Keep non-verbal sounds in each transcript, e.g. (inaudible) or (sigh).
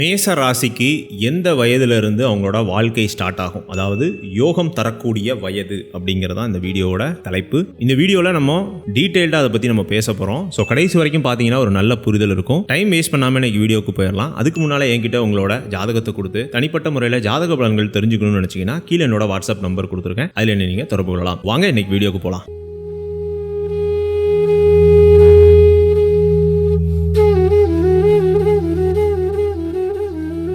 மேச ராசிக்கு எந்த வயதிலிருந்து அவங்களோட வாழ்க்கை ஸ்டார்ட் ஆகும்? அதாவது யோகம் தரக்கூடிய வயது அப்படிங்கிறதா இந்த வீடியோவோட தலைப்பு. இந்த வீடியோவில் நம்ம டீட்டெயில்டாக அதை பற்றி நம்ம பேச போகிறோம் ஸோ கடைசி வரைக்கும் பார்த்தீங்கன்னா ஒரு நல்ல புரிதல் இருக்கும். டைம் வேஸ்ட் பண்ணாமல் இன்னைக்கு வீடியோக்கு போயிடலாம் அதுக்கு முன்னால் என்கிட்ட உங்களோட ஜாதகத்தை கொடுத்து தனிப்பட்ட முறையில் ஜாதக பலன்கள் தெரிஞ்சுக்கணும்னு நினச்சிங்கன்னா கீழே என்னோட வாட்ஸ்அப் நம்பர் கொடுத்துருக்கேன். அதில் என்ன நீங்கள் தொடர்பு கொள்ளலாம். வாங்க இன்னைக்கு வீடியோக்கு போகலாம்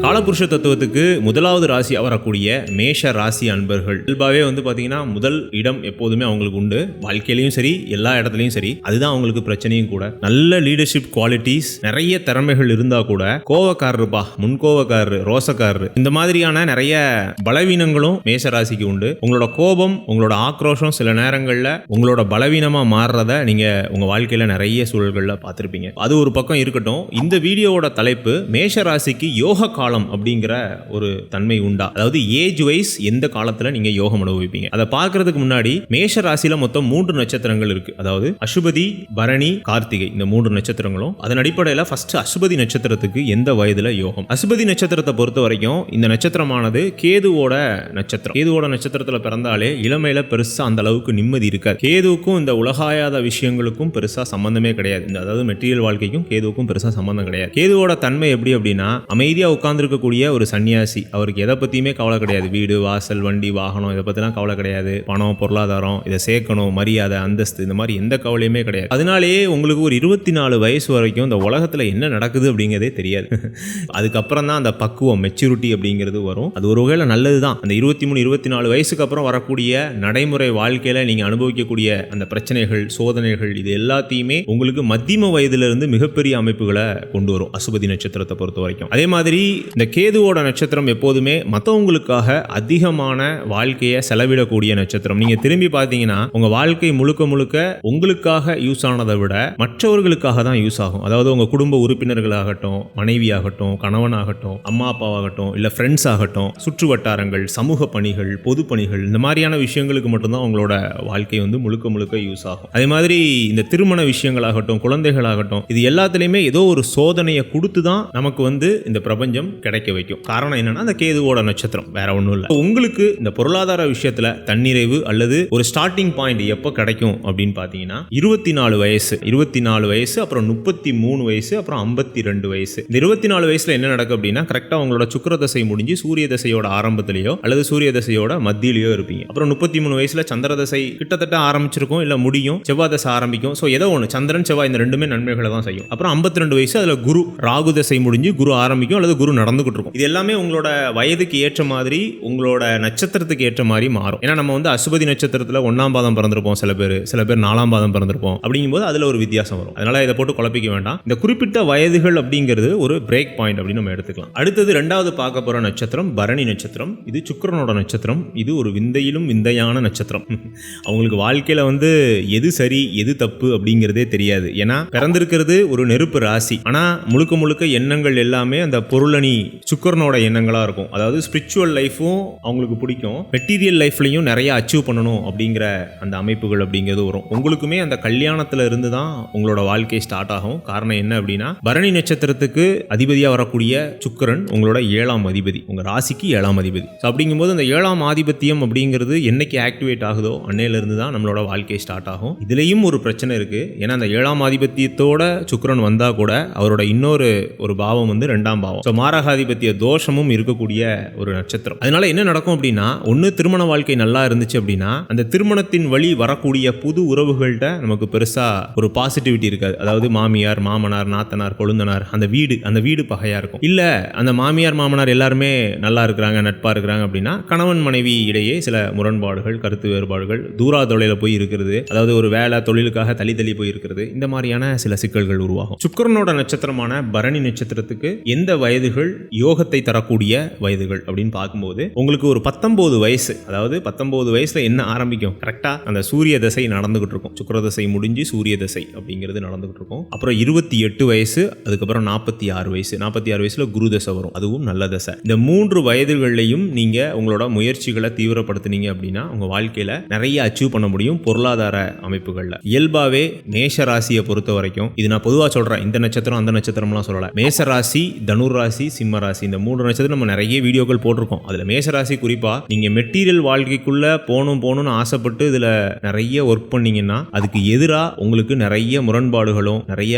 காலபுருஷ தத்துவத்துக்கு முதலாவது ராசியாக வரக்கூடிய மேஷ ராசி அன்பர்கள். இயல்பாகவே வந்து பார்த்தீங்கன்னா முதல் இடம் எப்போதுமே அவங்களுக்கு உண்டு. வாழ்க்கையிலையும் சரி எல்லா இடத்துலையும் சரி. அதுதான் அவங்களுக்கு பிரச்சனையும் கூட. நல்ல லீடர்ஷிப் குவாலிட்டிஸ் நிறைய திறமைகள் இருந்தால் கூட கோவக்காரருப்பா முன்கோவக்காரரு ரோசக்காரரு. இந்த மாதிரியான நிறைய பலவீனங்களும் மேஷ ராசிக்கு உண்டு. உங்களோட கோபம் உங்களோட ஆக்ரோஷம் சில நேரங்களில் உங்களோட பலவீனமாக மாறுறத நீங்கள் உங்கள் வாழ்க்கையில் நிறைய சூழல்களில் பார்த்துருப்பீங்க. அது ஒரு பக்கம் இருக்கட்டும். இந்த வீடியோவோட தலைப்பு மேஷ ராசிக்கு யோக காலம் அப்படிங்கிற ஒரு தன்மை உண்டா? அதாவது ஏஜ் வைஸ் எந்த காலத்துல நீங்க யோகம் அனுபவிப்பீங்க? அதை பார்க்கறதுக்கு முன்னாடி மேஷ ராசியில மொத்தம் மூன்று நட்சத்திரங்கள் இருக்கு. அதாவது அசுபதி பரணி கார்த்திகை இந்த மூன்று நட்சத்திரங்களும் அதன் அடிப்படையில் ஃபர்ஸ்ட் அசுபதி நட்சத்திரத்துக்கு எந்த வயதுல யோகம்? அசுபதி நட்சத்திரத்தை பொறுத்த வரைக்கும் இந்த நட்சத்திரமானது கேதுவோட நட்சத்திரம். கேதுவோட நட்சத்திரத்துல பிறந்தாலே இளமையில பெருசா அந்த அளவுக்கு நிம்மதி இருக்காது. கேதுவுக்கும் இந்த உலகாயாத விஷயங்களுக்கும் பெருசா சம்பந்தமே கிடையாது. இந்த அதாவது மெட்டீரியல் வாழ்க்கைக்கும் கேதுவுக்கும் பெருசா சம்பந்தம் கிடையாது. கேதுவோட தன்மை எப்படி அப்படின்னா அமைதியா உட்கார்ந்து இருக்கக்கூடிய ஒரு சன்னியாசி. அவருக்கு எதை பற்றியுமே கவலை கிடையாது. வீடு வாசல் வண்டி வாகனம் இதை பற்றிலாம் கவலை கிடையாது. பணம் பொருளாதாரம் இதை சேர்க்கணும் மரியாதை அந்தஸ்து இந்த மாதிரி எந்த கவலையுமே கிடையாது. அதனாலேயே உங்களுக்கு ஒரு இருபத்தி நாலு வயசு வரைக்கும் இந்த உலகத்தில் என்ன நடக்குது அப்படிங்கிறதே தெரியாது. (laughs) அதுக்கப்புறம் தான் அந்த பக்குவம் மெச்சூரிட்டி அப்படிங்கிறது வரும். அது ஒரு வகையில் நல்லது தான். அந்த இருபத்தி மூணு இருபத்தி நாலு வயசுக்கு அப்புறம் வரக்கூடிய நடைமுறை வாழ்க்கையில் நீங்கள் அனுபவிக்கக்கூடிய அந்த பிரச்சனைகள் சோதனைகள் இது எல்லாத்தையுமே உங்களுக்கு மத்தியம வயதுலேருந்து மிகப்பெரிய அமைப்புகளை கொண்டு வரும். அசுபதி நட்சத்திரத்தை பொறுத்த வரைக்கும். அதே மாதிரி இந்த கேதுவோட நட்சத்திரம் எப்போதுமே மற்றவங்களுக்காக அதிகமான வாழ்க்கையை செலவிடக்கூடிய நட்சத்திரம். நீங்க திரும்பி பார்த்தீங்கன்னா உங்க வாழ்க்கை முழுக்க முழுக்க உங்களுக்காக யூஸ் ஆனதை விட மற்றவர்களுக்காக தான் யூஸ் ஆகும். அதாவது உங்க குடும்ப உறுப்பினர்களாகட்டும் மனைவியாகட்டும் கணவனாகட்டும் அம்மா அப்பாவாகட்டும் இல்ல ஃப்ரெண்ட்ஸ் ஆகட்டும் சுற்று வட்டாரங்கள் சமூக பணிகள் பொது பணிகள் இந்த மாதிரியான விஷயங்களுக்கு மட்டும்தான் உங்களோட வாழ்க்கை வந்து முழுக்க முழுக்க யூஸ் ஆகும். அதே மாதிரி இந்த திருமண விஷயங்களாகட்டும் குழந்தைகளாகட்டும் இது எல்லாத்துலேயுமே ஏதோ ஒரு சோதனையை கொடுத்து தான் நமக்கு வந்து இந்த பிரபஞ்சம் கிடைக்க வைக்கும். காரணம் என்னன்னா அந்த கேதுவோட நட்சத்திரம். வேற ஒன்றும் இல்லை. உங்களுக்கு இந்த பொருளாதார விஷயத்துல தன்னிறைவு அல்லது ஒரு ஸ்டார்டிங் பாயிண்ட் எப்போ கிடைக்கும் அப்படின்னு பார்த்தீங்கன்னா இருபத்தி நாலு வயசு. இருபத்தி நாலு வயசு அப்புறம் முப்பத்தி மூணு வயசு அப்புறம் ஐம்பத்தி ரெண்டு வயசு. இந்த இருபத்தி நாலு வயசுல என்ன நடக்கும் அப்படின்னா கரெக்டாக உங்களோட சுக்கிர தசை முடிஞ்சு சூரிய தசையோட ஆரம்பத்திலேயோ அல்லது சூரிய தசையோட மத்தியிலையோ இருப்பீங்க. அப்புறம் முப்பத்தி மூணு வயசுல சந்திர தசை கிட்டத்தட்ட ஆரம்பிச்சிருக்கும் இல்லை முடியும் செவ்வாய் தசை ஆரம்பிக்கும். ஸோ ஏதோ ஒன்று சந்திரன் செவ்வாய் இந்த ரெண்டுமே நன்மைகளை தான் செய்யும். அப்புறம் ஐம்பத்தி ரெண்டு வயசு அதில் குரு ராகு தசை முடிஞ்சு குரு ஆரம்பிக்கும் அல்லது குரு நடந்துகிட்டு இருக்கும் இது எல்லாமே உங்களோட வயதுக்கு ஏற்ற மாதிரி உங்களோட நட்சத்திரத்துக்கு ஏற்ற மாதிரி மாறும். ஏன்னா நம்ம வந்து அசுபதி நட்சத்திரத்தில் ஒன்றாம் பாதம் பிறந்திருப்போம் சில பேர் சில பேர் நாலாம் பாதம் பிறந்திருப்போம் அப்படிங்கும்போது அதில் ஒரு வித்தியாசம் வரும். அதனால இதை போட்டு குழப்பிக்க வேண்டாம். இந்த குறிப்பிட்ட வயதுகள் அப்படிங்கிறது ஒரு பிரேக் பாயிண்ட் அப்படின்னு நம்ம எடுத்துக்கலாம். அடுத்தது ரெண்டாவது பார்க்க போற நட்சத்திரம் பரணி நட்சத்திரம். இது சுக்கரனோட நட்சத்திரம். இது ஒரு விந்தையிலும் விந்தையான நட்சத்திரம். (laughs) அவங்களுக்கு வாழ்க்கையில வந்து எது சரி எது தப்பு அப்படிங்கிறதே தெரியாது. ஏன்னா பிறந்திருக்கிறது ஒரு நெருப்பு ராசி. ஆனா முழுக்க முழுக்க எண்ணங்கள் எல்லாமே அந்த பொருளணி சுக்கரனோட எண்ணங்களாக இருக்கும். அதாவது ஸ்பிரிச்சுவல் லைஃப்பும் அவங்களுக்கு பிடிக்கும். மெட்டீரியல் லைஃப்லையும் நிறைய அச்சீவ் பண்ணணும் அப்படிங்கிற அந்த அமைப்புகள் அப்படிங்கிறது வரும். உங்களுக்குமே அந்த கல்யாணத்தில் இருந்து தான் உங்களோட வாழ்க்கை ஸ்டார்ட் ஆகும். காரணம் என்ன அப்படின்னா பரணி நட்சத்திரத்துக்கு அதிபதியாக வரக்கூடிய சுக்கரன் உங்களோட ஏழாம் அதிபதி உங்கள் ராசிக்கு ஏழாம் அதிபதி. ஸோ அப்படிங்கும்போது அந்த ஏழாம் ஆதிபத்தியம் அப்படிங்கிறது என்னைக்கு ஆக்டிவேட் ஆகுதோ அன்னையிலிருந்து தான் நம்மளோட வாழ்க்கை ஸ்டார்ட் ஆகும். இதுலேயும் ஒரு பிரச்சனை இருக்குது ஏன்னா அந்த ஏழாம் ஆதிபத்தியத்தோட சுக்கரன் வந்தால் கூட அவரோட இன்னொரு ஒரு பாவம் வந்து ரெண்டாம் பாவம். ஸோ ஏகாதிபத்திய தோஷமும் இருக்கக்கூடிய ஒரு நட்சத்திரம். அதனால என்ன நடக்கும் அப்படின்னா ஒன்று திருமண வாழ்க்கை நல்லா இருந்துச்சு அப்படின்னா அந்த திருமணத்தின் வழி வரக்கூடிய புது உறவுகள்கிட்ட நமக்கு பெருசா ஒரு பாசிட்டிவிட்டி இருக்காது. அதாவது மாமியார் மாமனார் நாத்தனார் கொழுந்தனார் அந்த வீடு அந்த வீடு பகையா இருக்கும். இல்ல அந்த மாமியார் மாமனார் எல்லாருமே நல்லா இருக்கிறாங்க நட்பா இருக்கிறாங்க அப்படின்னா கணவன் மனைவி இடையே சில முரண்பாடுகள் கருத்து வேறுபாடுகள் தூரா தொலைல போய் இருக்கிறது அதாவது ஒரு வேலை தொழிலுக்காக தள்ளி தள்ளி போய் இருக்கிறது இந்த மாதிரியான சில சிக்கல்கள் உருவாகும். சுக்கரனோட நட்சத்திரமான பரணி நட்சத்திரத்துக்கு எந்த வயதுகள் யோகத்தை தரக்கூடிய வயதுகள் அப்படின்னு பார்க்கும்போது உங்களுக்கு ஒரு பத்தொன்பது வயசு அதாவது பத்தொன்பது வயசுல என்ன ஆரம்பிக்கும்? கரெக்டா அந்த சூரிய தசை நடந்துகிட்டு இருக்கும். சுக்கர தசை முடிஞ்சு சூரிய தசை அப்படிங்கிறது நடந்துகிட்டு இருக்கும். அப்புறம் இருபத்தி எட்டு வயசு அதுக்கப்புறம் நாற்பத்தி ஆறு வயசு. நாற்பத்தி ஆறு வயசுல குரு தசை வரும். அதுவும் நல்ல தசை. இந்த மூன்று வயதுகள்லையும் நீங்க உங்களோட முயற்சிகளை தீவிரப்படுத்துனீங்க அப்படின்னா உங்க வாழ்க்கையில நிறைய அச்சீவ் பண்ண முடியும் பொருளாதார அமைப்புகள்ல. இயல்பாவே மேஷ ராசியை பொறுத்த வரைக்கும் இது நான் பொதுவாக சொல்றேன் இந்த நட்சத்திரம் அந்த நட்சத்திரம்லாம் சொல்லல. மேச ராசி தனுர் ராசி சிம்ம சிம்ம ராசி. இந்த மூன்று நட்சத்திரம் நம்ம நிறைய வீடியோக்கள் போட்டிருக்கோம். அதில் மேஷராசி குறிப்பாக நீங்கள் மெட்டீரியல் வாழ்க்கைக்குள்ள போகணும் போகணும்னு ஆசைப்பட்டு இதில் நிறைய ஒர்க் பண்ணீங்கன்னா அதுக்கு எதிராக உங்களுக்கு நிறைய முரண்பாடுகளும் நிறைய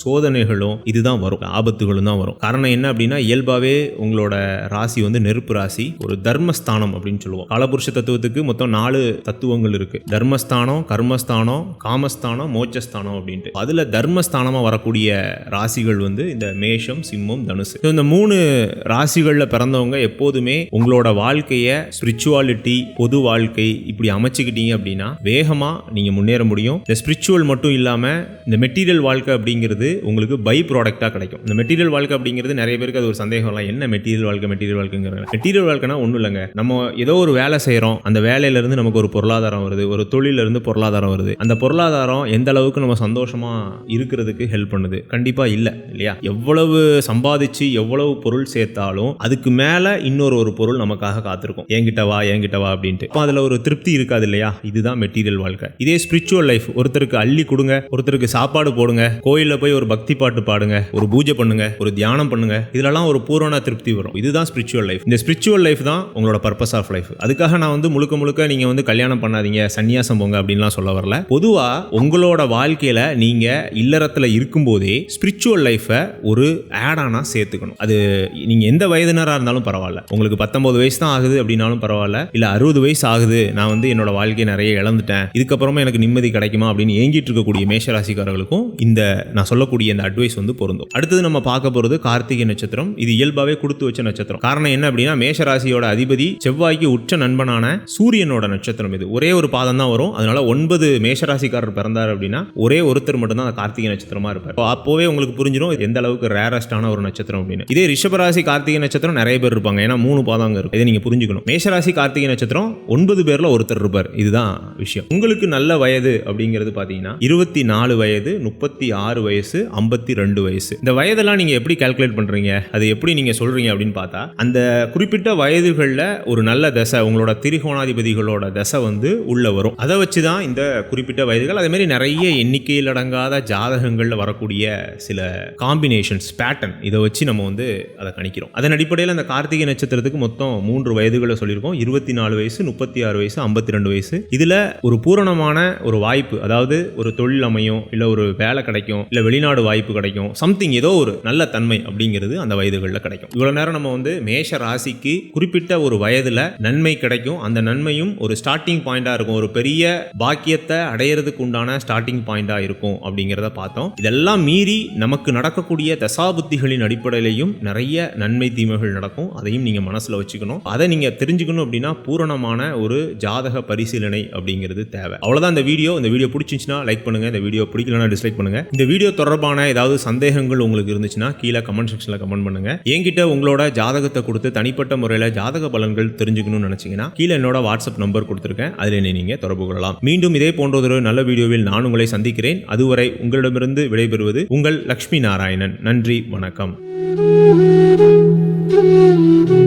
சோதனைகளும் இதுதான் வரும். ஆபத்துகளும் தான் வரும். காரணம் என்ன அப்படின்னா இயல்பாகவே உங்களோட ராசி வந்து நெருப்பு ராசி ஒரு தர்மஸ்தானம் அப்படின்னு சொல்லுவோம். காலபுருஷ தத்துவத்துக்கு மொத்தம் நாலு தத்துவங்கள் இருக்கு. தர்மஸ்தானம் கர்மஸ்தானம் காமஸ்தானம் மோட்சஸ்தானம் அப்படின்ட்டு. அதில் தர்மஸ்தானமாக வரக்கூடிய ராசிகள் வந்து இந்த மேஷம் சிம்மம் தனுசு. இந்த மூணு மூணு ராசிகளில் பிறந்தவங்க எப்போதுமே உங்களோட வாழ்க்கையை ஸ்பிரிச்சுவாலிட்டி பொது வாழ்க்கை இப்படி அமைச்சுக்கிட்டீங்க அப்படின்னா வேகமாக நீங்கள் முன்னேற முடியும். இந்த ஸ்பிரிச்சுவல் மட்டும் இல்லாமல் இந்த மெட்டீரியல் வாழ்க்கை அப்படிங்கிறது உங்களுக்கு பை ப்ராடக்டாக கிடைக்கும். இந்த மெட்டீரியல் வாழ்க்கை அப்படிங்கிறது நிறைய பேருக்கு அது ஒரு சந்தேகம்லாம் என்ன மெட்டீரியல் வாழ்க்கை மெட்டீரியல் வாழ்க்கைங்கிறாங்க மெட்டீரியல் வாழ்க்கைனா ஒன்றும் இல்லைங்க. நம்ம ஏதோ ஒரு வேலை செய்கிறோம் அந்த வேலையிலேருந்து நமக்கு ஒரு பொருளாதாரம் வருது. ஒரு தொழிலிருந்து பொருளாதாரம் வருது. அந்த பொருளாதாரம் எந்த அளவுக்கு நம்ம சந்தோஷமாக இருக்கிறதுக்கு ஹெல்ப் பண்ணுது? கண்டிப்பாக இல்லை இல்லையா? எவ்வளவு சம்பாதிச்சு எவ்வளவு பொருள் சேர்த்தாலும் அதுக்கு மேல இன்னொரு ஒரு பொருள் நமக்காக காத்திருக்கும். என்கிட்ட வா என்கிட்ட வா அப்படின்ட்டு. இப்போ அதுல ஒரு திருப்தி இருக்காது இல்லையா? இதுதான் மெட்டீரியல் வாழ்க்கை. இதே ஸ்பிரிச்சுவல் லைஃப் ஒருத்தருக்கு அள்ளி கொடுங்க ஒருத்தருக்கு சாப்பாடு போடுங்க கோயிலில் போய் ஒரு பக்தி பாட்டு பாடுங்க ஒரு பூஜை பண்ணுங்க ஒரு தியானம் பண்ணுங்க இதுலலாம் ஒரு பூரண திருப்தி வரும். இதுதான் ஸ்பிரிச்சுவல் லைஃப் இந்த ஸ்பிரிச்சுவல் லைஃப் தான் உங்களோட பர்பஸ் ஆஃப் லைஃப் அதுக்காக நான் வந்து முழுக்க முழுக்க நீங்க வந்து கல்யாணம் பண்ணாதீங்க சன்னியாசம் போங்க அப்படின்லாம் சொல்ல வரல. பொதுவா உங்களோட வாழ்க்கையில நீங்க இல்லறத்துல இருக்கும்போதே ஸ்பிரிச்சுவல் லைஃப்பை ஒரு ஆடானா சேர்த்துக்கணும். அது நீங்கள் எந்த வயதினராக இருந்தாலும் பரவாயில்ல. உங்களுக்கு பத்தொம்பது வயசு தான் ஆகுது அப்படின்னாலும் பரவாயில்ல. இல்லை அறுபது வயசு ஆகுது. நான் வந்து என்னோட வாழ்க்கையை நிறைய இழந்துட்டேன். இதுக்கப்புறமா எனக்கு நிம்மதி கிடைக்குமா அப்படின்னு ஏங்கிட்டு இருக்கக்கூடிய மேஷராசிக்காரர்களுக்கும் இந்த நான் சொல்லக்கூடிய இந்த அட்வைஸ் வந்து பொருந்தும். அடுத்தது நம்ம பார்க்க போகிறது கார்த்திகை நட்சத்திரம். இது இயல்பாகவே கொடுத்து வச்ச நட்சத்திரம். காரணம் என்ன அப்படின்னா மேஷராசியோட அதிபதி செவ்வாய்க்கு உச்ச நண்பனான சூரியனோட நட்சத்திரம் இது. ஒரே ஒரு பாதம் தான் வரும். அதனால ஒன்பது மேஷராசிக்காரர் பிறந்தார் அப்படின்னா ஒரே ஒருத்தர் மட்டும்தான் கார்த்திகை நட்சத்திரமா இருப்பார். அப்போ அப்போவே உங்களுக்கு புரிஞ்சிடும் எந்த அளவுக்கு ரேரஸ்டான ஒரு நட்சத்திரம் அப்படின்னு. இதே ரிஷபராசி கார்த்திகை நட்சத்திரம் நிறைய பேர் இருப்பாங்க. ஏன்னா மூணு பாதம் இருக்கும் இதை நீங்கள் புரிஞ்சுக்கணும். மேஷராசி கார்த்திகை நட்சத்திரம் ஒன்பது பேரில் ஒருத்தர் இருப்பார். இதுதான் விஷயம். உங்களுக்கு நல்ல வயது அப்படிங்கிறது பார்த்தீங்கன்னா இருபத்தி நாலு வயது முப்பத்தி ஆறு வயசு ஐம்பத்தி ரெண்டு வயசு. இந்த வயதெல்லாம் நீங்கள் எப்படி கால்குலேட் பண்ணுறீங்க அது எப்படி நீங்கள் சொல்கிறீங்க அப்படின்னு பார்த்தா அந்த குறிப்பிட்ட வயதுகளில் ஒரு நல்ல தசை உங்களோட திரிகோணாதிபதிகளோட தசை வந்து உள்ளே வரும். அதை வச்சு தான் இந்த குறிப்பிட்ட வயதுகள். அதேமாதிரி நிறைய எண்ணிக்கையில் அடங்காத ஜாதகங்களில் வரக்கூடிய சில காம்பினேஷன்ஸ் பேட்டர்ன் இதை வச்சு நம்ம வந்து அதை கணிக்கிறோம். அதன் அடிப்படையில் அந்த கார்த்திகை நட்சத்திரத்துக்கு மொத்தம் மூன்று வயதுகளை சொல்லியிருக்கோம். இருபத்தி நாலு வயசு முப்பத்தி ஆறு வயசு ஐம்பத்தி ரெண்டு வயசு. இதில் ஒரு பூரணமான ஒரு வாய்ப்பு அதாவது ஒரு தொழில் அமையும் இல்லை ஒரு வேலை கிடைக்கும் இல்லை வெளிநாடு வாய்ப்பு கிடைக்கும் சம்திங் ஏதோ ஒரு நல்ல தன்மை அப்படிங்கிறது அந்த வயதுகளில் கிடைக்கும். இவ்வளோ நேரம் நம்ம வந்து மேஷ ராசிக்கு குறிப்பிட்ட ஒரு வயதில் நன்மை கிடைக்கும். அந்த நன்மையும் ஒரு ஸ்டார்டிங் பாயிண்டாக இருக்கும். ஒரு பெரிய பாக்கியத்தை அடையிறதுக்கு உண்டான ஸ்டார்டிங் பாயிண்டாக இருக்கும் அப்படிங்கிறத பார்த்தோம். இதெல்லாம் மீறி நமக்கு நடக்கக்கூடிய தசாபுத்திகளின் அடிப்படையிலையும் நிறைய நன்மை தீமைகள் நடக்கும். அதையும் நீங்கள் மனசில் வச்சுக்கணும். அதை நீங்கள் தெரிஞ்சுக்கணும் அப்படின்னா பூரணமான ஒரு ஜாதக பரிசீலனை அப்படிங்கிறது தேவை. அவ்வளோதான் இந்த வீடியோ. இந்த வீடியோ பிடிச்சிச்சுன்னா லைக் பண்ணுங்கள் இந்த வீடியோ பிடிக்கலனா டிஸ்லைக் பண்ணுங்கள் இந்த வீடியோ தொடர்பான ஏதாவது சந்தேகங்கள் உங்களுக்கு இருந்துச்சுன்னா கீழே கமெண்ட் செக்ஷனில் கமெண்ட் பண்ணுங்கள் என்கிட்ட உங்களோட ஜாதகத்தை கொடுத்து தனிப்பட்ட முறையில் ஜாதக பலன்கள் தெரிஞ்சுக்கணும்னு நினச்சிங்கன்னா கீழே என்னோட வாட்ஸ்அப் நம்பர் கொடுத்துருக்கேன். அதில் என்னை நீங்கள் தொடர்பு கொள்ளலாம். மீண்டும் இதே போன்ற ஒரு நல்ல வீடியோவில் நான் உங்களை சந்திக்கிறேன். அதுவரை உங்களிடமிருந்து விடைபெறுவது உங்கள் லக்ஷ்மி நாராயணன். நன்றி. வணக்கம். Thank you.